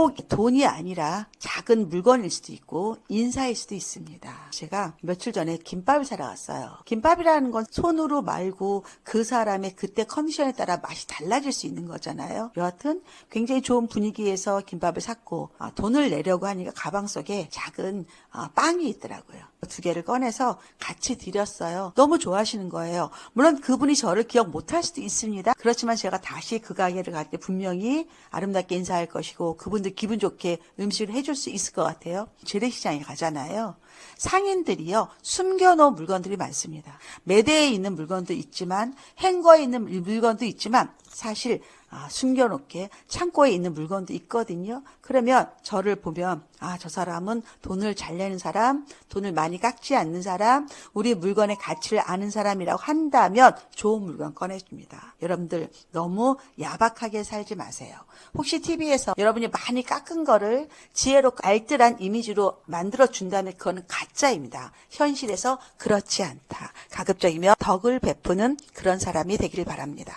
꼭 돈이 아니라 작은 물건일 수도 있고 인사일 수도 있습니다. 제가 며칠 전에 김밥을 사러 갔어요. 김밥이라는 건 손으로 말고 그 사람의 그때 컨디션에 따라 맛이 달라질 수 있는 거잖아요. 여하튼 굉장히 좋은 분위기에서 김밥을 샀고 아, 돈을 내려고 하니까 가방 속에 작은 아, 빵이 있더라고요. 두 개를 꺼내서 같이 드렸어요. 너무 좋아하시는 거예요. 물론 그분이 저를 기억 못할 수도 있습니다. 그렇지만 제가 다시 그 가게를 갈 때 분명히 아름답게 인사할 것이고 그분들 기분 좋게 음식을 해줄 수 있을 것 같아요. 재래시장에 가잖아요. 상인들이요 숨겨놓은 물건들이 많습니다. 매대에 있는 물건도 있지만 행거에 있는 물건도 있지만 사실 아, 숨겨놓게 창고에 있는 물건도 있거든요. 그러면 저를 보면 아, 저 사람은 돈을 잘 내는 사람, 돈을 많이 깎지 않는 사람, 우리 물건의 가치를 아는 사람이라고 한다면 좋은 물건 꺼내줍니다. 여러분들 너무 야박하게 살지 마세요. 혹시 TV에서 여러분이 많이 깎은 거를 지혜롭고 알뜰한 이미지로 만들어 준다면 그거는 가짜입니다. 현실에서 그렇지 않다. 가급적이면 덕을 베푸는 그런 사람이 되기를 바랍니다.